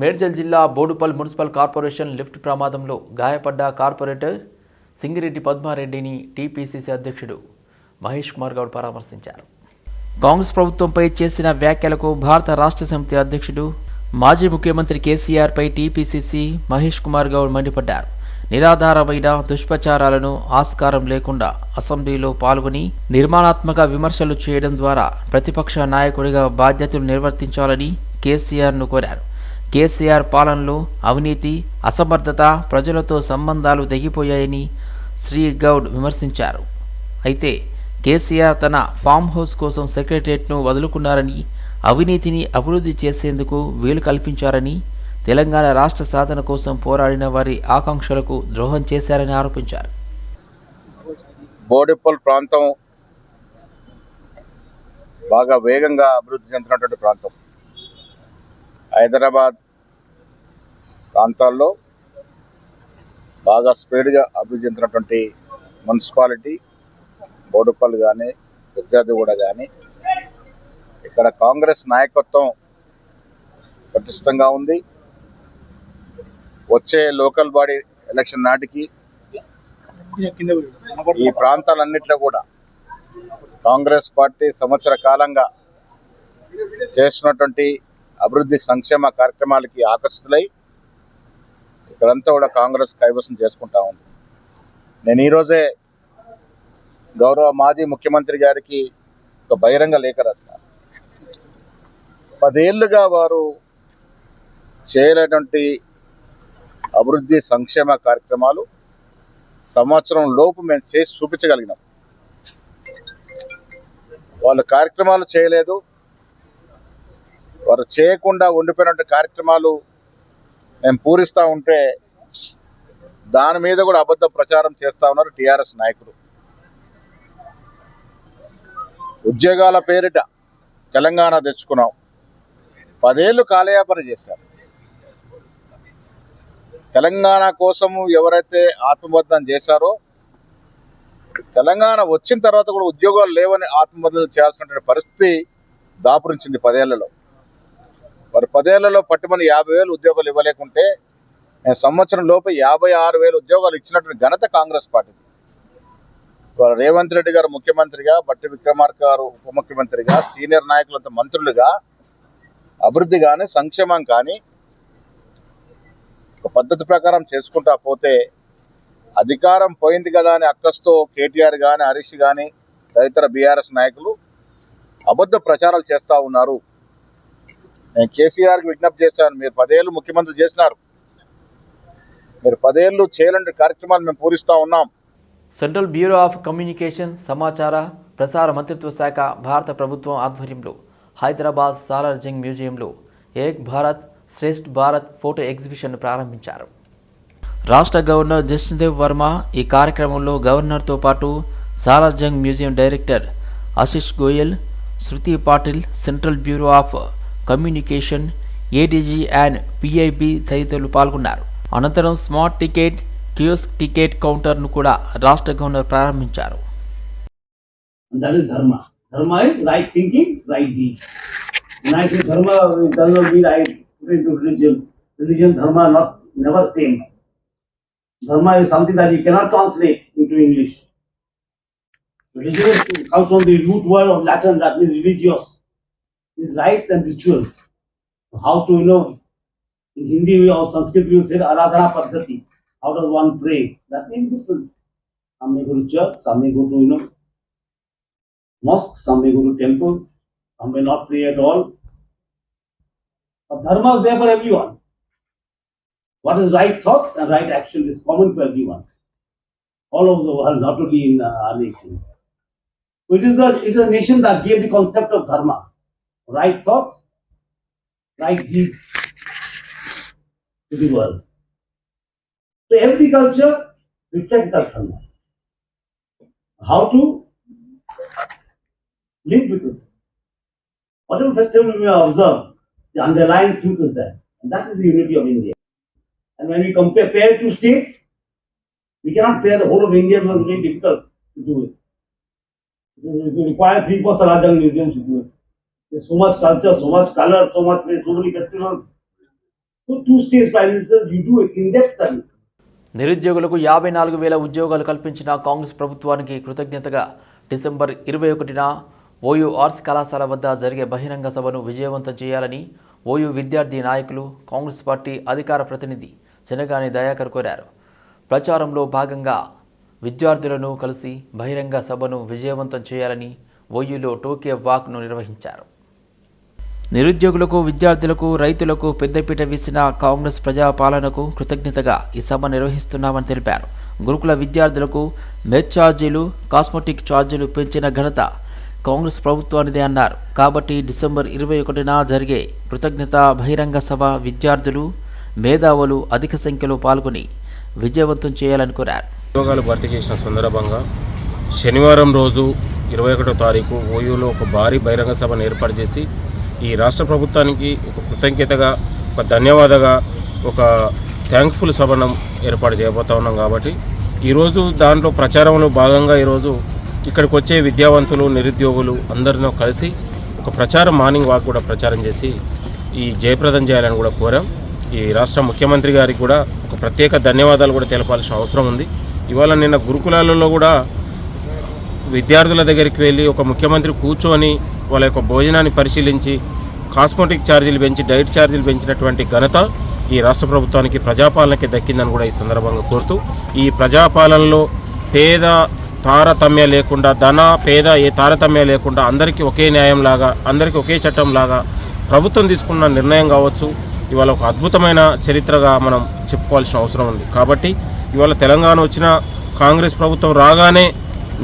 మేడ్చల్ జిల్లా Boduppal municipal corporation lift ప్రమాదంలో గాయపడ్డ కార్పొరేటర్ సింగిరెడ్డి పద్మారెడ్డిని టీపీసీసీ అధ్యక్షుడు మహేష్ కుమార్ గౌడ్ పరామర్శించారు. కాంగ్రెస్ ప్రభుత్వంపై చేసిన వ్యాఖ్యలకు భారత రాష్ట్ర సమితి అధ్యక్షుడు మాజీ ముఖ్యమంత్రి కేసీఆర్పై టీపీసీసీ మహేష్ కుమార్ గౌడ్ మండిపడ్డారు. నిరాధారమైన దుష్ప్రచారాలను ఆస్కారం లేకుండా అసెంబ్లీలో పాల్గొని నిర్మాణాత్మక విమర్శలు చేయడం ద్వారా ప్రతిపక్ష నాయకుడిగా బాధ్యతలు నిర్వర్తించాలని కేసీఆర్ను కోరారు. కేసీఆర్ పాలనలో అవినీతి అసమర్థత ప్రజలతో సంబంధాలు తెగిపోయాయని శ్రీ గౌడ్ విమర్శించారు. అయితే కేసీఆర్ తన ఫామ్ హౌస్ కోసం సెక్రటరియట్ను వదులుకున్నారని అవినీతిని అభివృద్ధి చేసేందుకు వీలు కల్పించారని తెలంగాణ రాష్ట్ర సాధన కోసం పోరాడిన వారి ఆకాంక్షలకు ద్రోహం చేశారని ఆరోపించారు. బోడిపల్ ప్రాంతం బాగా వేగంగా అభివృద్ధి చెందినటువంటి ప్రాంతం. హైదరాబాద్ ప్రాంతాల్లో బాగా స్పీడ్గా అభివృద్ధి చెందినటువంటి మున్సిపాలిటీ బోడుపల్లి కానీ విద్యార్థిగూడ కానీ ఇక్కడ కాంగ్రెస్ నాయకత్వం పటిష్టంగా ఉంది. వచ్చే లోకల్ బాడీ ఎలక్షన్ నాటికి ఈ ప్రాంతాలన్నింటిలో కూడా కాంగ్రెస్ పార్టీ సంవత్సర కాలంగా చేస్తున్నటువంటి అభివృద్ధి సంక్షేమ కార్యక్రమాలకి ఆకర్షితులై ఇక్కడంతా కూడా కాంగ్రెస్ కైవసం చేసుకుంటా ఉంది. నేను ఈరోజే గౌరవ మాజీ ముఖ్యమంత్రి గారికి ఒక బహిరంగ లేఖ రాసిన. పదేళ్ళుగా వారు చేయలేటువంటి అభివృద్ధి సంక్షేమ కార్యక్రమాలు సంవత్సరం లోపు మేము చేసి చూపించగలిగినాం. వాళ్ళు కార్యక్రమాలు చేయలేదు. వారు చేయకుండా ఉండిపోయినటువంటి కార్యక్రమాలు మేము పూరిస్తూ ఉంటే దాని మీద కూడా అబద్ధ ప్రచారం చేస్తా ఉన్నారు టీఆర్ఎస్ నాయకులు. ఉద్యోగాల పేరిట తెలంగాణ తెచ్చుకున్నాం. పదేళ్ళు కాలయాపన చేశారు. తెలంగాణ కోసము ఎవరైతే ఆత్మబద్ధం చేశారో తెలంగాణ వచ్చిన తర్వాత కూడా ఉద్యోగాలు లేవని ఆత్మబద్ధం చేయాల్సినటువంటి పరిస్థితి దాపురించింది పదేళ్ళలో. మరి పదేళ్ళలో పట్టుమని యాభై వేలు ఉద్యోగాలు ఇవ్వలేకుంటే నేను సంవత్సరం లోపు యాభై ఆరు వేలు ఉద్యోగాలు ఇచ్చినటువంటి ఘనత కాంగ్రెస్ పార్టీ రేవంత్ రెడ్డి గారు ముఖ్యమంత్రిగా బట్టి విక్రమార్క గారు ఉప ముఖ్యమంత్రిగా సీనియర్ నాయకులంతా మంత్రులుగా అభివృద్ధి కానీ సంక్షేమం కానీ ఒక పద్ధతి ప్రకారం చేసుకుంటా పోతే అధికారం పోయింది కదా అని అక్కస్తో కేటీఆర్ కానీ హరీష్ కానీ తదితర బీఆర్ఎస్ నాయకులు అబద్ధ ప్రచారాలు చేస్తూ ఉన్నారు. నేను కేసీఆర్కి విజ్ఞప్తి చేశాను మీరు పదేళ్ళు ముఖ్యమంత్రి చేసినారు. మీరు పదేళ్ళు చేయలేని కార్యక్రమాలు మేము పూరిస్తూ ఉన్నాం. సెంట్రల్ బ్యూరో ఆఫ్ కమ్యూనికేషన్ సమాచార ప్రసార మంత్రిత్వ శాఖ భారత ప్రభుత్వం ఆధ్వర్యంలో హైదరాబాద్ సాలార్జంగ్ మ్యూజియంలో ఏక్ భారత్ శ్రేష్ఠ్ భారత్ ఫోటో ఎగ్జిబిషన్ను ప్రారంభించారు. రాష్ట్ర గవర్నర్ జస్టిదేవ్ వర్మ ఈ కార్యక్రమంలో గవర్నర్తో పాటు Salar Jung museum director Ashish Goyal Shruti Patil central bureau of communication ADG and PIB తదితరులు పాల్గొన్నారు. అనంతరం స్మార్ట్ టికెట్ క్యూస్ టికెట్ కౌంటర్ను కూడా రాష్ట్ర గవర్నర్ ప్రారంభించారు. Dharma is something that you cannot translate into English religious word of It's rites and rituals. How to, you know, in Hindi or Sanskrit we will say Aradhana Paddhati. How does one pray? That means different. Some may go to church, some may go to, you know, mosque, some may go to temple, some may not pray at all. But dharma is there for everyone. What is right thought and right action is common to everyone. All over the world, not only in uh, our nation. So it is the it is a nation that gave the concept of dharma. Right thoughts, right deeds to the world. So every culture reflects that dharma. How to live with it. Whatever festival we observe, the underlying truth is there. And that is the unity of India. And when we compare pair two states, we cannot pair the whole of India, it was very difficult to do it. It will require three, four Sarajang museums to do it. There's so much culture, so much color, so much, so many festivals. two states prime ministers, you do it in-depth study. నిరుద్యోగులకు యాభై నాలుగు వేల ఉద్యోగాలు కల్పించిన కాంగ్రెస్ ప్రభుత్వానికి కృతజ్ఞతగా December ఇరవై ఒకటిన ఓయూ ఆర్ట్స్ కళాశాల వద్ద జరిగే బహిరంగ సభను విజయవంతం చేయాలని ఓయూ విద్యార్థి నాయకులు కాంగ్రెస్ పార్టీ అధికార ప్రతినిధి జనగాని దయాకర్ కోరారు ప్రచారంలో భాగంగా విద్యార్థులను కలిసి బహిరంగ సభను విజయవంతం చేయాలని ఓయూలో టోకే వాక్ను నిర్వహించారు నిరుద్యోగులకు విద్యార్థులకు రైతులకు పెద్దపీట వేసిన కాంగ్రెస్ ప్రజాపాలనకు కృతజ్ఞతగా ఈ సభ నిర్వహిస్తున్నామని తెలిపారు. గురుకుల విద్యార్థులకు మెడ్ ఛార్జీలు కాస్మెటిక్ ఛార్జీలు పెంచిన ఘనత కాంగ్రెస్ ప్రభుత్వానిదే అన్నారు. కాబట్టి డిసెంబర్ ఇరవై ఒకటిన జరిగే కృతజ్ఞత బహిరంగ సభ విద్యార్థులు మేధావులు అధిక సంఖ్యలో పాల్గొని విజయవంతం చేయాలని కోరారు. ఉద్యోగాలు భర్తీ చేసిన సందర్భంగా శనివారం రోజు ఇరవై ఒకటో తారీఖు ఓయూలో ఒక భారీ బహిరంగ సభను ఏర్పాటు చేసి ఈ రాష్ట్ర ప్రభుత్వానికి ఒక కృతజ్ఞతగా ఒక ధన్యవాదగా ఒక థ్యాంక్ఫుల్ సభనం ఏర్పాటు చేయబోతా ఉన్నాం కాబట్టి ఈరోజు దాంట్లో ప్రచారంలో భాగంగా ఈరోజు ఇక్కడికి వచ్చే విద్యావంతులు నిరుద్యోగులు అందరినో కలిసి ఒక ప్రచారం మార్నింగ్ వాక్ కూడా ప్రచారం చేసి ఈ జయప్రదం చేయాలని కూడా కోరాం. ఈ రాష్ట్ర ముఖ్యమంత్రి గారికి కూడా ఒక ప్రత్యేక ధన్యవాదాలు కూడా తెలపాల్సిన అవసరం ఉంది. ఇవాళ నిన్న గురుకులాలలో కూడా విద్యార్థుల దగ్గరికి వెళ్ళి ఒక ముఖ్యమంత్రి కూర్చొని వాళ్ళ యొక్క భోజనాన్ని పరిశీలించి కాస్మెటిక్ ఛార్జీలు పెంచి డైట్ ఛార్జీలు పెంచినటువంటి ఘనత ఈ రాష్ట్ర ప్రభుత్వానికి ప్రజాపాలనకి దక్కిందని కూడా ఈ సందర్భంగా కోరుతూ ఈ ప్రజాపాలనలో పేద తారతమ్య లేకుండా ధన పేద ఏ తారతమ్య లేకుండా అందరికీ ఒకే న్యాయంలాగా అందరికీ ఒకే చట్టంలాగా ప్రభుత్వం తీసుకున్న నిర్ణయం కావచ్చు. ఇవాళ ఒక అద్భుతమైన చరిత్రగా మనం చెప్పుకోవాల్సిన అవసరం ఉంది. కాబట్టి ఇవాళ తెలంగాణ వచ్చిన కాంగ్రెస్ ప్రభుత్వం రాగానే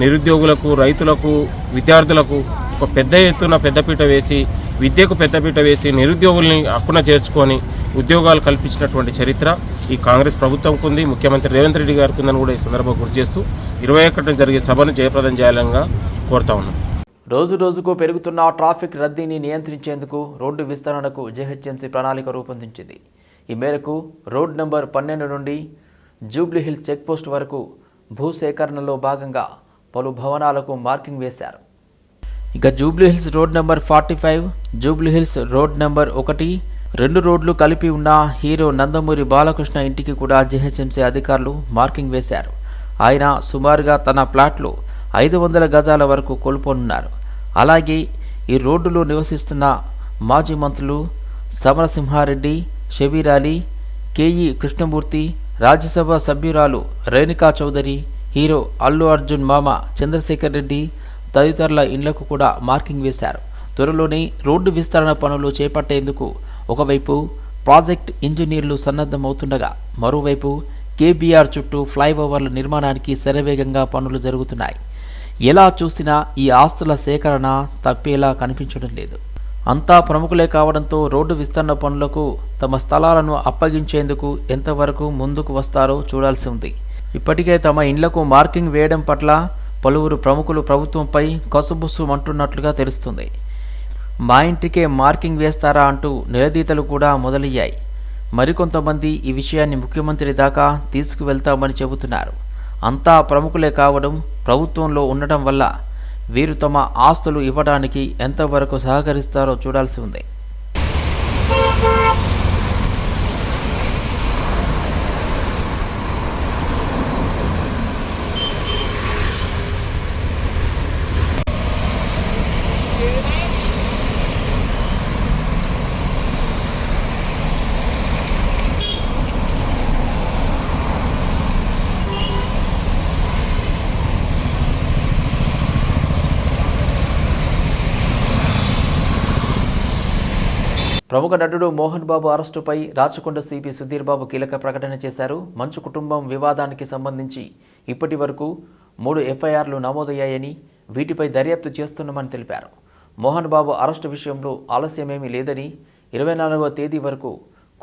నిరుద్యోగులకు రైతులకు విద్యార్థులకు ఒక పెద్ద ఎత్తున పెద్దపీట వేసి విద్యకు పెద్దపీట వేసి నిరుద్యోగుల్ని అక్కున చేర్చుకొని ఉద్యోగాలు కల్పించినటువంటి చరిత్ర ఈ కాంగ్రెస్ ప్రభుత్వంకు ఉంది. ముఖ్యమంత్రి రేవంత్ రెడ్డి గారికి ఉందని కూడా ఈ సందర్భంగా గుర్తు చేస్తూ ఇరవై ఒకటిన జరిగే సభను జయప్రదం చేయాలని కోరుతా ఉన్నాం. రోజు రోజుకు పెరుగుతున్న ట్రాఫిక్ రద్దీని నియంత్రించేందుకు రోడ్డు విస్తరణకు జెహెచ్ఎంసీ ప్రణాళిక రూపొందించింది. ఈ మేరకు రోడ్ నెంబర్ పన్నెండు నుండి జూబ్లీహిల్ చెక్పోస్ట్ వరకు భూసేకరణలో భాగంగా పలు భవనాలకు మార్కింగ్ వేశారు. ఇక Jubilee Hills road number forty five Jubilee Hills road number ఒకటి. రెండు రోడ్లు కలిపి ఉన్న హీరో నందమూరి బాలకృష్ణ ఇంటికి కూడా జిహెచ్ఎంసీ అధికారులు మార్కింగ్ వేశారు. ఆయన సుమారుగా తన ప్లాట్లో ఐదు వందల గజాల వరకు కోల్పోనున్నారు. అలాగే ఈ రోడ్డులో నివసిస్తున్న మాజీ మంత్రులు సమరసింహారెడ్డి షబీర్ కేఈ కృష్ణమూర్తి రాజ్యసభ సభ్యురాలు రేణుకా చౌదరి హీరో అల్లు అర్జున్ మామ చంద్రశేఖర్ రెడ్డి తదితరుల ఇండ్లకు కూడా మార్కింగ్ వేశారు. త్వరలోనే రోడ్డు విస్తరణ పనులు చేపట్టేందుకు ఒకవైపు ప్రాజెక్ట్ ఇంజనీర్లు సన్నద్ధమవుతుండగా మరోవైపు కేబీఆర్ చుట్టూ ఫ్లైఓవర్ల నిర్మాణానికి శరవేగంగా పనులు జరుగుతున్నాయి. ఎలా చూసినా ఈ ఆస్తుల సేకరణ తప్పేలా కనిపించడం లేదు. అంతా ప్రముఖులే కావడంతో రోడ్డు విస్తరణ పనులకు తమ స్థలాలను అప్పగించేందుకు ఎంతవరకు ముందుకు వస్తారో చూడాల్సి ఉంది. ఇప్పటికే తమ ఇండ్లకు మార్కింగ్ వేయడం పట్ల పలువురు ప్రముఖులు ప్రభుత్వంపై కసుబుసుమంటున్నట్లుగా తెలుస్తుంది. మా ఇంటికే మార్కింగ్ వేస్తారా అంటూ నిలదీతలు కూడా మొదలయ్యాయి. మరికొంతమంది ఈ విషయాన్ని ముఖ్యమంత్రి దాకా తీసుకువెళ్తామని చెబుతున్నారు. అంతా ప్రముఖులే కావడం ప్రభుత్వంలో ఉండటం వల్ల వీరు తమ ఆస్తులు ఇవ్వడానికి ఎంతవరకు సహకరిస్తారో చూడాల్సి ఉంది. ప్రముఖ నటుడు మోహన్ బాబు అరెస్టుపై రాచకొండ సిపి సుధీర్ బాబు కీలక ప్రకటన చేశారు. మంచు కుటుంబం వివాదానికి సంబంధించి ఇప్పటి వరకు మూడు ఎఫ్ఐఆర్లు నమోదయ్యాయని వీటిపై దర్యాప్తు చేస్తున్నామని తెలిపారు. మోహన్ బాబు అరెస్టు విషయంలో ఆలస్యమేమీ లేదని ఇరవై నాలుగవ తేదీ వరకు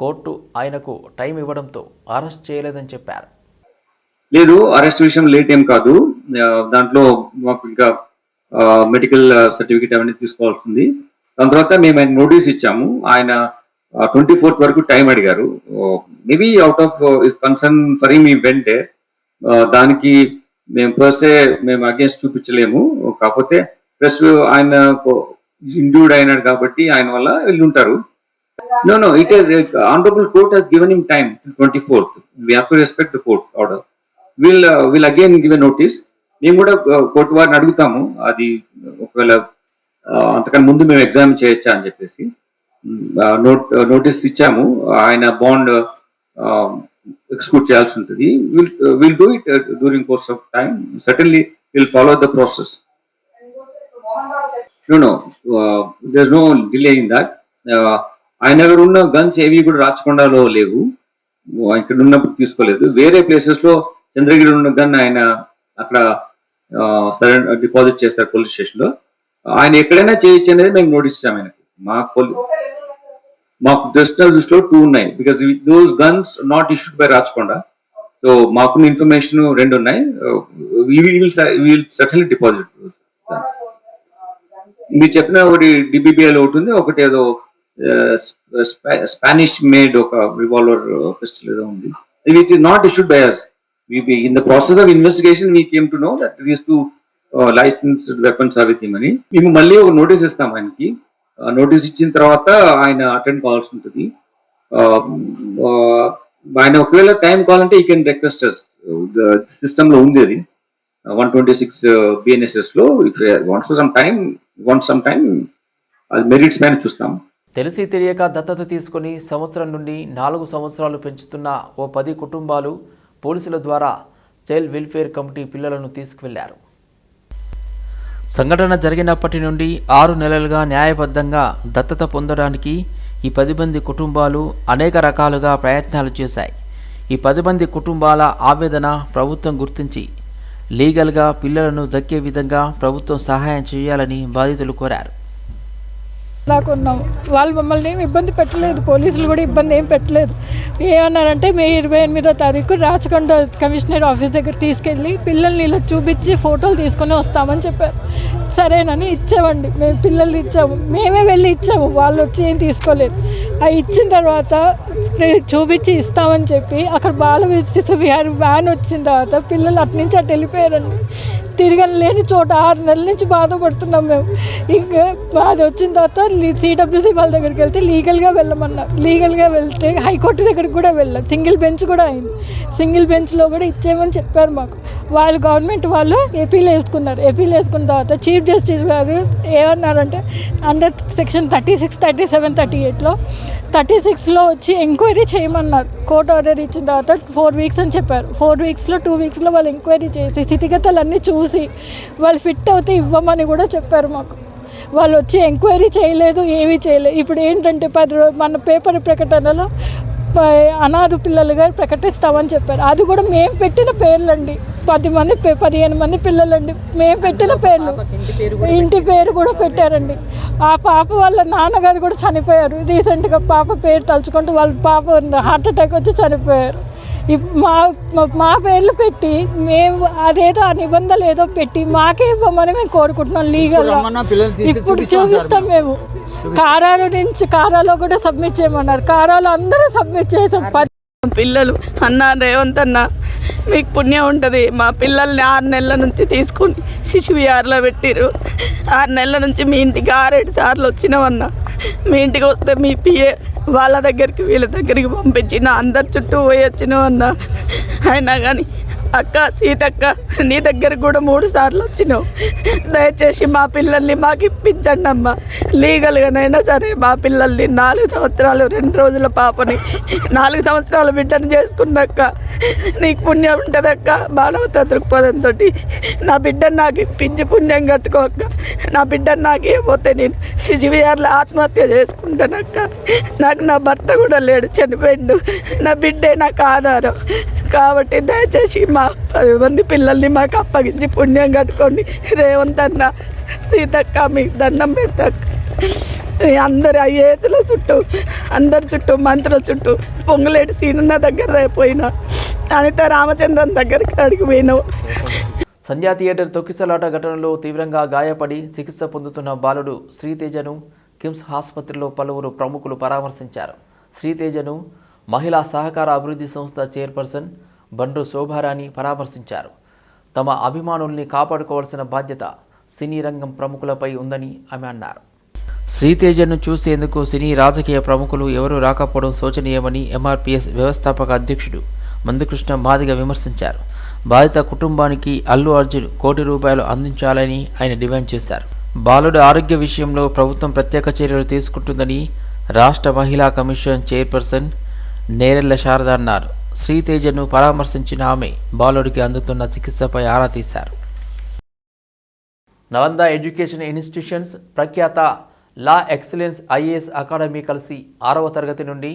కోర్టు ఆయనకు టైం ఇవ్వడంతో అరెస్ట్ చేయలేదని చెప్పారు. లేదు అరెస్ట్ విషయం లేట్ ఏం కాదు. దాంట్లో మాకు ఇంకా మెడికల్ సర్టిఫికేట్ అవన్నీ తీసుకోవాల్సింది దాని తర్వాత మేము ఆయన నోటీస్ ఇచ్చాము. ఆయన ట్వంటీ ఫోర్త్ వరకు టైం అడిగారు. Maybe out of is concern for me వెంటే. దానికి మేము ఫస్టే మేము అగేన్స్ట్ చూపించలేము. కాకపోతే ప్లస్ ఆయన ఇంజూర్డ్ అయినాడు కాబట్టి ఆయన వల్ల వెళ్ళి ఉంటారు no no it is honourable court court given in time twenty fourth we We respect court order we'll we'll again We'll, uh, we'll మేము కూడా uh, కోర్టు వారిని అడుగుతాము. అది ఒకవేళ అంతకన్నా ముందు మేము ఎగ్జామ్ చేయొచ్చా అని చెప్పేసి. నోట్ నోటీస్ ఇచ్చాము. ఆయన బాండ్ ఎక్స్క్యూట్ చేయాల్సి ఉంటుంది. Will will do it during course of time certainly will follow the process no no, uh, there's no uh, ఆయన దగ్గర ఉన్న గన్స్ ఏవి కూడా రాచకొండలో లేవు. ఇక్కడ ఉన్నప్పుడు తీసుకోలేదు. వేరే ప్లేసెస్లో చంద్రగిరి ఉన్న గన్ ఆయన అక్కడ సరెండర్ డిపాజిట్ చేస్తారు పోలీస్ స్టేషన్లో. ఆయన ఎక్కడైనా చేయొచ్చు అనేది మేము నోటీస్ ఇచ్చాము ఆయనకి. మా పోలీ మాకు జస్ట్ దృష్టిలో టూ ఉన్నాయి. Because those guns not issued by Rachakonda so మాకున్న ఇన్ఫర్మేషన్ రెండు ఉన్నాయి. విల్ సర్టన్లీ డిపాజిట్ మీరు చెప్పిన ఒకటి డిబిబిఎల్ ఒకటి ఉంది. ఒకటి ఏదో స్పానిష్ మేడ్ ఒక రివాల్వర్ పిస్టల్ ఏదో ఉంది. Which is not issued by us in the process of investigation we came to know that these two licensed weapons అవి అని. మేము మళ్ళీ ఒక నోటీస్ ఇస్తాం ఆయనకి. నోటీస్ ఇచ్చిన తర్వాత ఆయన అటెండ్ కావాల్సి ఉంటుంది. ఆయన ఒకవేళ టైం కావాలంటే ఈ కెన్ రిక్వెస్ట్ సిస్టమ్లో ఉంది అది. One twenty six బిఎన్ఎస్ఎస్లో once some time once some time అది మెరిట్స్ పైన చూస్తాం. తెలిసి తెలియక దత్తత తీసుకొని సంవత్సరం నుండి నాలుగు సంవత్సరాలు పెంచుతున్న ఓ పది కుటుంబాలు పోలీసుల ద్వారా చైల్డ్ వెల్ఫేర్ కమిటీ పిల్లలను తీసుకువెళ్ళారు. సంఘటన జరిగినప్పటి నుండి ఆరు నెలలుగా న్యాయబద్ధంగా దత్తత పొందడానికి ఈ పది మంది కుటుంబాలు అనేక రకాలుగా ప్రయత్నాలు చేశాయి. ఈ పది మంది కుటుంబాల ఆవేదన ప్రభుత్వం గుర్తించి లీగల్గా పిల్లలను దక్కే విధంగా ప్రభుత్వం సహాయం చేయాలని బాధితులు కోరారు. దాకా ఉన్నాము వాళ్ళు మమ్మల్ని ఏమి ఇబ్బంది పెట్టలేదు. పోలీసులు కూడా ఇబ్బంది ఏం పెట్టలేదు. ఏమన్నారంటే మే ఇరవై ఎనిమిదో తారీఖు రాచకొండ కమిషనర్ ఆఫీస్ దగ్గర తీసుకెళ్ళి పిల్లల్ని ఇలా చూపించి ఫోటోలు తీసుకొని వస్తామని చెప్పారు. సరేనని ఇచ్చామండి. మేము పిల్లల్ని ఇచ్చాము. మేమే వెళ్ళి ఇచ్చాము. వాళ్ళు వచ్చి ఏం తీసుకోలేదు. అవి ఇచ్చిన తర్వాత నేను చూపించి ఇస్తామని చెప్పి అక్కడ బాల విశిష్ట విహార్ వ్యాన్ వచ్చిన తర్వాత పిల్లలు అటు నుంచి అటు వెళ్ళిపోయారండి. తిరగని లేని చోట ఆరు నెలల నుంచి బాధపడుతున్నాం మేము. ఇంకా బాధ వచ్చిన తర్వాత సిడబ్ల్యూసీ వాళ్ళ దగ్గరికి వెళ్తే లీగల్గా వెళ్ళమన్నా. లీగల్గా వెళ్తే హైకోర్టు దగ్గరికి కూడా వెళ్ళాం. సింగిల్ బెంచ్ కూడా అయింది. సింగిల్ బెంచ్లో కూడా ఇచ్చేయమని చెప్పారు మాకు. వాళ్ళు గవర్నమెంట్ వాళ్ళు ఏపీలో వేసుకున్నారు. ఏపీలో వేసుకున్న తర్వాత చీఫ్ జస్టిస్ గారు ఏమన్నారంటే under section thirty six thirty seven thirty ఎయిట్లో థర్టీ సిక్స్లో వచ్చి ఎంక్వైరీ చేయమన్నారు. కోర్ట్ ఆర్డర్ ఇచ్చిన తర్వాత ఫోర్ వీక్స్ అని చెప్పారు. ఫోర్ వీక్స్లో టూ వీక్స్లో వాళ్ళు ఎంక్వైరీ చేసి స్థితిగతులన్నీ చూసి వాళ్ళు ఫిట్ అవుతే ఇవ్వమని కూడా చెప్పారు మాకు. వాళ్ళు వచ్చి ఎంక్వైరీ చేయలేదు ఏమీ చేయలేదు. ఇప్పుడు ఏంటంటే పది రోజు మన పేపర్ ప్రకటనలో అనాథ పిల్లలుగా ప్రకటిస్తామని చెప్పారు. అది కూడా మేము పెట్టిన పేర్లండి. పది మంది పదిహేను మంది పిల్లలండి. మేము పెట్టిన పేర్లు. ఇంటి పేరు కూడా పెట్టారండి. ఆ పాప వాళ్ళ నాన్నగారు కూడా చనిపోయారు. రీసెంట్గా పాప పేరు తలుచుకుంటూ వాళ్ళ పాప హార్ట్ అటాక్ వచ్చి చనిపోయారు. మా మా- మా పేర్లు పెట్టి మేము అదేదో ఆ నిబంధనలు ఏదో పెట్టి మాకే ఇవ్వమని మేము కోరుకుంటున్నాం లీగల్గా. ఇప్పుడు చూపిస్తాం మేము. కారాలు నుంచి కారాలో కూడా సబ్మిట్ చేయమన్నారు. కారాలు అందరూ సబ్మిట్ చేసాం పది పిల్లలు అన్న రేవంత్ అన్న మీకు పుణ్యం ఉంటుంది. మా పిల్లల్ని ఆరు నెలల నుంచి తీసుకుని శిశు విహార్లో పెట్టిరు ఆరు నెలల నుంచి మీ ఇంటికి ఆరేడు సార్లు వచ్చినామన్న మీ ఇంటికి వస్తే మీ పిఏ వాళ్ళ దగ్గరికి వీళ్ళ దగ్గరికి పంపించిన అందరి చుట్టూ పోయి వచ్చినావు అయినా కానీ అక్క సీతక్క నీ దగ్గర కూడా మూడు సార్లు వచ్చినావు. దయచేసి మా పిల్లల్ని మాకు ఇప్పించండి అమ్మ. లీగల్గానైనా సరే మా పిల్లల్ని నాలుగు సంవత్సరాలు రెండు రోజుల పాపని నాలుగు సంవత్సరాల బిడ్డను చేసుకున్నాక నీకు పుణ్యం ఉంటుందక్క మానవత దృక్పథంతో నా బిడ్డను నాకు ఇప్పించి పుణ్యం కట్టుకో అక్క. నా బిడ్డను నాకు ఏమోతే నేను శిశువిహార్లో ఆత్మహత్య చేసుకుంటానక్క నాకు నా భర్త కూడా లేడు చనిపోయిండు. నా బిడ్డే నాకు ఆధారం. కాబట్టి దయచేసి మా పది మంది పిల్లల్ని మాకు అప్పగించి పుణ్యం కట్టుకోండి. రేవంత్ అన్న సీతక్క మీకు దండం పెడతా అందరు ఐఏఎస్ల చుట్టూ అందరి చుట్టూ మంత్రుల చుట్టూ పొంగులేటి సీనున్న దగ్గర పోయినా. అనిత రామచంద్రన్ దగ్గరికి అడిగి పోయినావు. సంధ్యా థియేటర్ తొక్కిసలాట ఘటనలో తీవ్రంగా గాయపడి చికిత్స పొందుతున్న బాలుడు శ్రీతేజను కిమ్స్ ఆసుపత్రిలో పలువురు ప్రముఖులు పరామర్శించారు. శ్రీతేజను మహిళా సహకార అభివృద్ధి సంస్థ చైర్పర్సన్ బండ్రు శోభారాణి పరామర్శించారు. తమ అభిమానుల్ని కాపాడుకోవాల్సిన బాధ్యత సినీ రంగం ప్రముఖులపై ఉందని ఆమె అన్నారు. శ్రీతేజను చూసేందుకు సినీ రాజకీయ ప్రముఖులు ఎవరూ రాకపోవడం శోచనీయమని ఎంఆర్పీఎస్ వ్యవస్థాపక అధ్యక్షుడు మందుకృష్ణ మాదిగ విమర్శించారు. బాధిత కుటుంబానికి అల్లు అర్జున్ కోటి రూపాయలు అందించాలని ఆయన డిమాండ్ చేశారు. బాలుడి ఆరోగ్య విషయంలో ప్రభుత్వం ప్రత్యేక చర్యలు తీసుకుంటుందని రాష్ట్ర మహిళా కమిషన్ చైర్పర్సన్ నేరెళ్ళ శారద అన్నారు. శ్రీతేజను పరామర్శించిన ఆమె బాలుడికి అందుతున్న చికిత్సపై ఆరా తీశారు. నలంద ఎడ్యుకేషన్ ఇన్స్టిట్యూషన్స్ ప్రఖ్యాత లా ఎక్సలెన్స్ ఐఏఎస్ అకాడమీ కలిసి ఆరవ తరగతి నుండి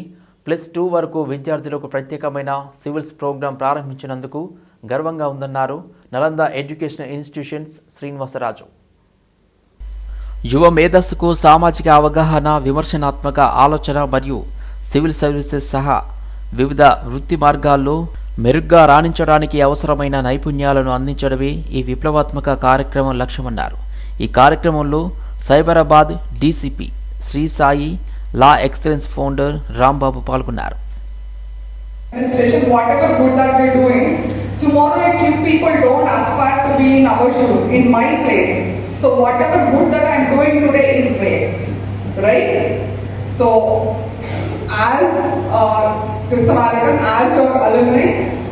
ప్లస్ టూ వరకు విద్యార్థులకు ప్రత్యేకమైన సివిల్స్ ప్రోగ్రాం ప్రారంభించినందుకు గర్వంగా ఉందన్నారు నలంద ఎడ్యుకేషన్ ఇన్స్టిట్యూషన్స్ శ్రీనివాసరాజు. యువ మేధస్సుకు సామాజిక అవగాహన విమర్శనాత్మక ఆలోచన మరియు సివిల్ సర్వీసెస్ సహా వివిధ వృత్తి మార్గాల్లో మెరుగ్గా రాణించడానికి అవసరమైన నైపుణ్యాలను అందించడమే ఈ విప్లవాత్మక కార్యక్రమం లక్ష్యమన్నారు. ఈ కార్యక్రమంలో Cyberabad DCP Shri Sai law excellence founder Rambabu పాల్గొన్నారు administration, whatever good that we're doing, tomorrow if you people don't aspire to be in our shoes, in my place, so whatever good that I'm doing today is waste, right? So, as uh, Good Samaritan, as your alumni,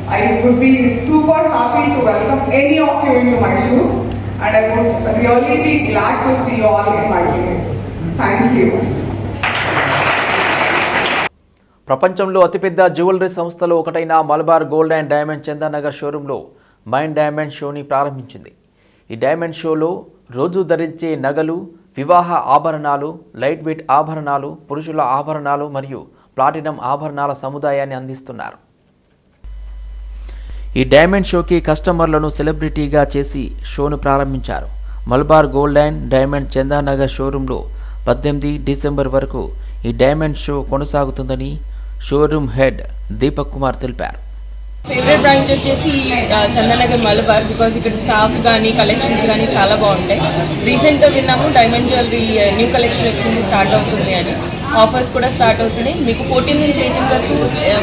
I would be super happy to welcome any of you into my shoes, And I would really be glad to see you all in my place. Thank you. ప్రపంచంలో అతిపెద్ద jewellery సంస్థలో ఒకటైన Malabar gold and diamond Chandanagar షోరూంలో mind diamond షోని ప్రారంభించింది ఈ diamond షోలో రోజు ధరించే నగలు వివాహ ఆభరణాలు లైట్ వెయిట్ ఆభరణాలు పురుషుల ఆభరణాలు మరియు ప్లాటినం ఆభరణాల సముదాయాన్ని అందిస్తున్నారు ఈ డైమండ్ షోకి కస్టమర్లను సెలబ్రిటీగా చేసి షోను ప్రారంభించారు. Malabar gold and diamond Chandanagar షోరూంలో పద్దెనిమిది డిసెంబర్ వరకు ఈ డైమండ్ షో కొనసాగుతుందని షోరూమ్ హెడ్ దీపక్ కుమార్ తెలిపారు. ఫేవరెట్ బ్రాంచ్ వచ్చేసి చందనగర్ మలబార్ బికాస్ ఇక్కడ స్టాఫ్ కానీ కలెక్షన్స్ కానీ చాలా బాగుంటాయి. రీసెంట్గా విన్నాము డైమండ్ జ్యువెలరీ న్యూ కలెక్షన్ వచ్చింది స్టార్ట్ అవుతుంది అని. ఆఫర్స్ కూడా స్టార్ట్ అవుతున్నాయి. మీకు ఫోర్టీన్ నుంచి ఎయిటీన్ వరకు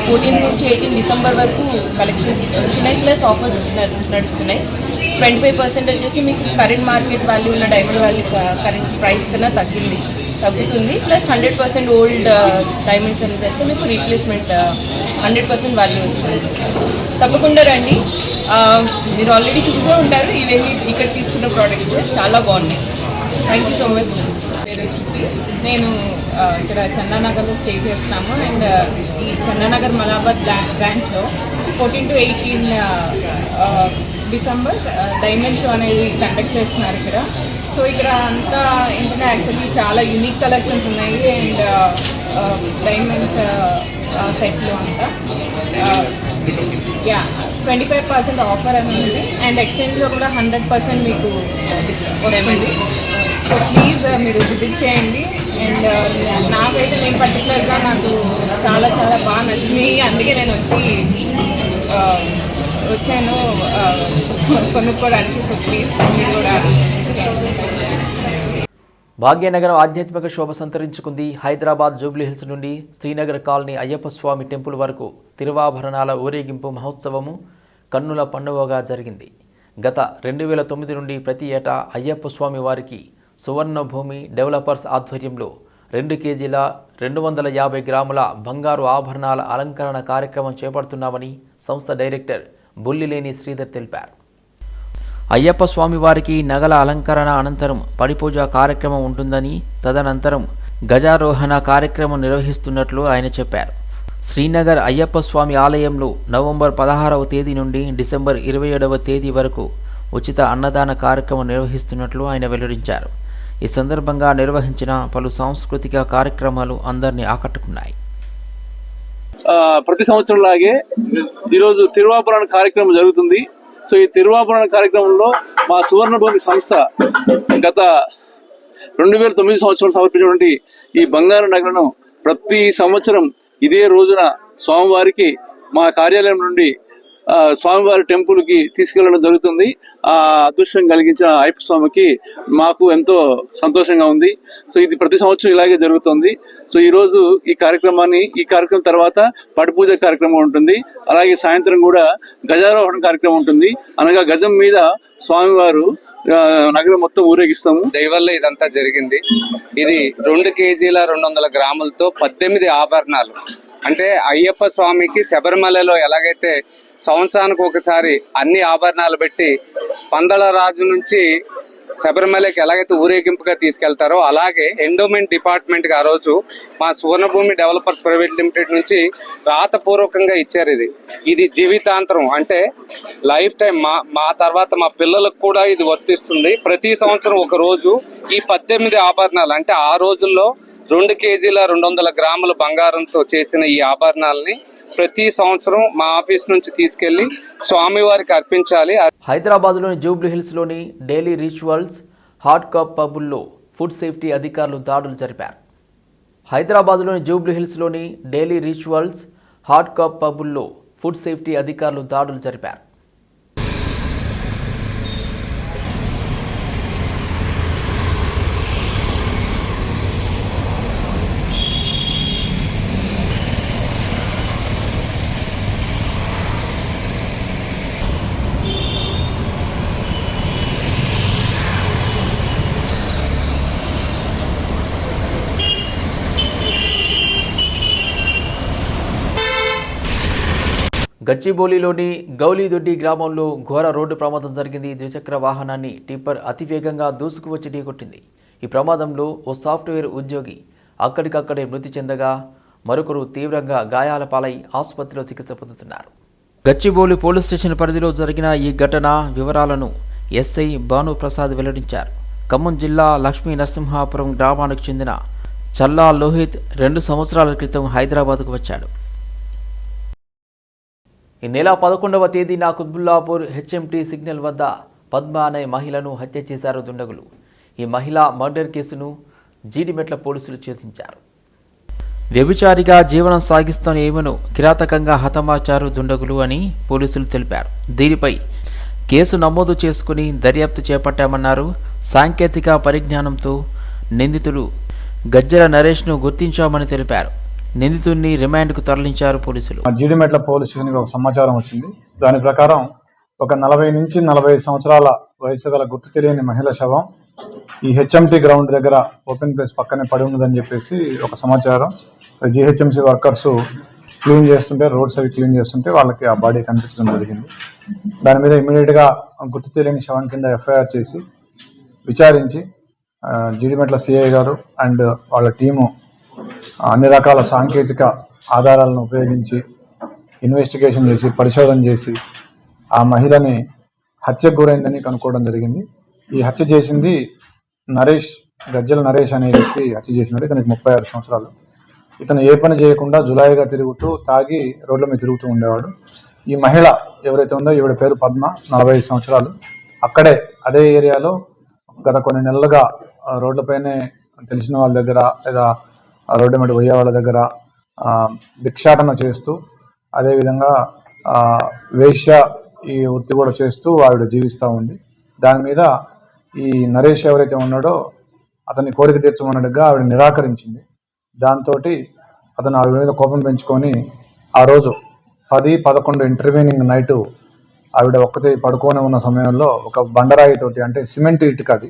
ఫోర్టీన్ నుంచి ఎయిటీన్ డిసెంబర్ వరకు కలెక్షన్స్ వచ్చినాయి ప్లస్ ఆఫర్స్ నడుస్తున్నాయి. ట్వంటీ ఫైవ్ పర్సెంట్ వచ్చేసి మీకు కరెంట్ మార్కెట్ వాల్యూ ఉన్న డైమండ్ వాల్యూ కరెంట్ ప్రైస్ కన్నా తగ్గింది తగ్గుతుంది. Plus hundred percent old diamonds అని తెస్తే మీకు రీప్లేస్మెంట్ హండ్రెడ్ పర్సెంట్ వాల్యూ వస్తుంది. తప్పకుండా రండి. మీరు ఆల్రెడీ చూసే ఉంటారు. ఇవన్నీ ఇక్కడ తీసుకున్న ప్రోడక్ట్స్ చాలా బాగున్నాయి. థ్యాంక్ యూ సో మచ్ నేను ఇక్కడ చందానగర్లో స్టే చేస్తున్నాము. అండ్ ఈ చందానగర్ మలాబాద్ బ్రాంచ్లో fourteen to eighteen December diamond show అనేది కండక్ట్ చేస్తున్నారు ఇక్కడ. సో ఇక్కడ అంతా ఏంటంటే యాక్చువల్లీ చాలా యూనిక్ కలెక్షన్స్ ఉన్నాయి. అండ్ డైమండ్స్ సెట్లు అంతా. Yeah twenty five percent offer అని ఉంది. అండ్ ఎక్స్చేంజ్లో కూడా హండ్రెడ్ పర్సెంట్ మీకు వస్తుంది. సో ప్లీజ్ మీరు విజిట్ చేయండి. అండ్ uh, నాకైతే నేను పర్టికులర్గా నాకు చాలా చాలా బాగా నచ్చినాయి. అందుకే నేను వచ్చి వచ్చాను కొనుక్కోవడానికి సో ప్లీజ్ కూడా భాగ్యనగరం ఆధ్యాత్మిక శోభ సంతరించుకుంది. హైదరాబాద్ జూబ్లీ హిల్స్ నుండి శ్రీనగర్ కాలనీ అయ్యప్ప స్వామి టెంపుల్ వరకు తిరువాభరణాల ఊరేగింపు మహోత్సవము కన్నుల పండుగగా జరిగింది. గత రెండు వేల తొమ్మిది నుండి ప్రతి ఏటా అయ్యప్ప స్వామి వారికి సువర్ణభూమి డెవలపర్స్ ఆధ్వర్యంలో రెండు కేజీల రెండు వందల యాభై గ్రాముల బంగారు ఆభరణాల అలంకరణ కార్యక్రమం చేపడుతున్నామని సంస్థ డైరెక్టర్ బుల్లిలేని శ్రీధర్ తెలిపారు. అయ్యప్ప స్వామివారికి నగల అలంకరణ అనంతరం పడిపూజ కార్యక్రమం ఉంటుందని తదనంతరం గజారోహణ కార్యక్రమం నిర్వహిస్తున్నట్లు ఆయన చెప్పారు. శ్రీనగర్ అయ్యప్ప స్వామి ఆలయంలో నవంబర్ పదహారవ తేదీ నుండి డిసెంబర్ ఇరవై ఏడవ తేదీ వరకు ఉచిత అన్నదాన కార్యక్రమం నిర్వహిస్తున్నట్లు ఆయన వెల్లడించారు. ఈ సందర్భంగా నిర్వహించిన పలు సాంస్కృతిక కార్యక్రమాలు అందరినీ ఆకట్టుకున్నాయి. ప్రతి సంవత్సరం లాగే ఈరోజు తిరువాపురాణ కార్యక్రమం జరుగుతుంది. సో ఈ తిరువాపురాణ కార్యక్రమంలో మా సువర్ణభూమి సంస్థ గత రెండు వేల తొమ్మిది సంవత్సరం సమర్పించినటువంటి ఈ బంగారు నగలను ప్రతి సంవత్సరం ఇదే రోజున స్వామివారికి మా కార్యాలయం నుండి స్వామివారి టెంపుల్కి తీసుకెళ్ళడం జరుగుతుంది. ఆ అదృష్టం కలిగించిన అయ్యప్ప స్వామికి మాకు ఎంతో సంతోషంగా ఉంది. సో ఇది ప్రతి సంవత్సరం ఇలాగే జరుగుతుంది. సో ఈ రోజు ఈ కార్యక్రమాన్ని ఈ కార్యక్రమం తర్వాత పడిపూజ కార్యక్రమం ఉంటుంది. అలాగే సాయంత్రం కూడా గజారోహణ కార్యక్రమం ఉంటుంది. అనగా గజం మీద స్వామివారు నగరం మొత్తం ఊరేగిస్తాము. దయవల్ల ఇదంతా జరిగింది. ఇది రెండు కేజీల రెండు వందల గ్రాములతో పద్దెనిమిది ఆభరణాలు. అంటే అయ్యప్ప స్వామికి శబరిమలలో ఎలాగైతే సంవత్సరానికి ఒకసారి అన్ని ఆభరణాలు పెట్టి పందల రాజు నుంచి శబరిమలకి ఎలాగైతే ఊరేగింపుగా తీసుకెళ్తారో అలాగే ఎండోమెంట్ డిపార్ట్మెంట్ ఆ రోజు మా సువర్ణభూమి డెవలపర్స్ ప్రైవేట్ లిమిటెడ్ నుంచి రాతపూర్వకంగా ఇచ్చారు ఇది. ఇది జీవితాంతరం. అంటే లైఫ్ టైం మా మా తర్వాత మా పిల్లలకు కూడా ఇది వర్తిస్తుంది. ప్రతి సంవత్సరం ఒక రోజు ఈ పద్దెనిమిది ఆభరణాలు అంటే ఆ రోజుల్లో రెండు కేజీల రెండు వందల గ్రాముల బంగారంతో చేసిన ఈ ఆభరణాలని ప్రతి సంవత్సరం మా ఆఫీస్ నుంచి తీసుకెళ్ళి స్వామివారికి అర్పించాలి. హైదరాబాద్లోని జూబ్లీ హిల్స్లోని డైలీ రిచువల్స్ హాట్ కప్ పబుల్లో ఫుడ్ సేఫ్టీ అధికారులు దాడులు జరిపారు. హైదరాబాద్లోని జూబ్లీ హిల్స్లోని డైలీ రిచువల్స్ హాట్ కప్ పబుల్లో ఫుడ్ సేఫ్టీ అధికారులు దాడులు జరిపారు. గచ్చిబౌలిలోని గౌలీదొడ్డి గ్రామంలో ఘోర రోడ్డు ప్రమాదం జరిగింది. ద్విచక్ర వాహనాన్ని టిప్పర్ అతివేగంగా దూసుకువచ్చి ఢీకొట్టింది. ఈ ప్రమాదంలో ఓ సాఫ్ట్వేర్ ఉద్యోగి అక్కడికక్కడే మృతి చెందగా మరొకరు తీవ్రంగా గాయాల పాలై ఆసుపత్రిలో చికిత్స పొందుతున్నారు. గచ్చిబౌలి పోలీస్ స్టేషన్ పరిధిలో జరిగిన ఈ ఘటన వివరాలను ఎస్ఐ భానుప్రసాద్ వెల్లడించారు. ఖమ్మం జిల్లా లక్ష్మీ నరసింహాపురం గ్రామానికి చెందిన చల్లా లోహిత్ రెండు సంవత్సరాల క్రితం హైదరాబాద్కు వచ్చాడు. ఈ నెల పదకొండవ తేదీన కుత్బుల్లాపూర్ హెచ్ఎంటీ సిగ్నల్ వద్ద పద్మ అనే మహిళను హత్య చేశారు దుండగులు. ఈ మహిళ మర్డర్ కేసును జీడిమెట్ల పోలీసులు ఛేదించారు. వ్యభిచారిగా జీవనం సాగిస్తున్న ఈమెను కిరాతకంగా హతమార్చారు దుండగులు అని పోలీసులు తెలిపారు. దీనిపై కేసు నమోదు చేసుకుని దర్యాప్తు చేపట్టామన్నారు. సాంకేతిక పరిజ్ఞానంతో నిందితుడు గజ్జల నరేష్ను గుర్తించామని తెలిపారు. నిందితుడిని రిమాండ్కు తరలించారు పోలీసులు. జీడిమెట్ల పోలీసు స్టేషన్కి ఒక సమాచారం వచ్చింది. దాని ప్రకారం ఒక నలభై నుంచి నలభై ఐదు సంవత్సరాల వయసు గల గుర్తు తెలియని మహిళ శవం ఈ హెచ్ఎంటీ గ్రౌండ్ దగ్గర ఓపెన్ ప్లేస్ పక్కనే పడి ఉన్నదని చెప్పేసి ఒక సమాచారం. జిహెచ్ఎంసీ వర్కర్స్ క్లీన్ చేస్తుంటే రోడ్స్ అవి క్లీన్ చేస్తుంటే వాళ్ళకి ఆ బాడీ కనిపించడం జరిగింది. దాని మీద ఇమీడియట్గా గుర్తు తెలియని శవం కింద ఎఫ్ఐఆర్ చేసి విచారించి జీడిమెట్ల సిఐ గారు అండ్ వాళ్ళ టీము అన్ని రకాల సాంకేతిక ఆధారాలను ఉపయోగించి ఇన్వెస్టిగేషన్ చేసి పరిశోధన చేసి ఆ మహిళని హత్యకు గురైందని కనుక్కోవడం జరిగింది. ఈ హత్య చేసింది నరేష్ గజ్జల నరేష్ అనే వ్యక్తి హత్య చేసినాడు. ఇతనికి ముప్పై ఆరు సంవత్సరాలు. ఇతను ఏ పని చేయకుండా జులాయిగా తిరుగుతూ తాగి రోడ్ల మీద తిరుగుతూ ఉండేవాడు. ఈ మహిళ ఎవరైతే ఉందో ఈవిడ పేరు పద్మ నలభై ఐదు సంవత్సరాలు. అక్కడే అదే ఏరియాలో గత కొన్ని నెలలుగా రోడ్లపైనే తెలిసిన వాళ్ళ దగ్గర లేదా ఆ రోడ్డు మీద పోయే వాళ్ళ దగ్గర భిక్షాటన చేస్తూ అదేవిధంగా వేశ్య ఈ వృత్తి కూడా చేస్తూ ఆవిడ జీవిస్తూ ఉంది. దాని మీద ఈ నరేష్ ఎవరైతే ఉన్నాడో అతని కోరిక తీర్చమన్నట్టుగా ఆవిడ నిరాకరించింది. దాంతో అతను ఆవిడ మీద కోపం పెంచుకొని ఆ రోజు పది పదకొండు ఇంటర్వ్యూనింగ్ నైటు ఆవిడ ఒక్కతే పడుకొని ఉన్న సమయంలో ఒక బండరాయి తోటి అంటే సిమెంట్ ఇటుక అది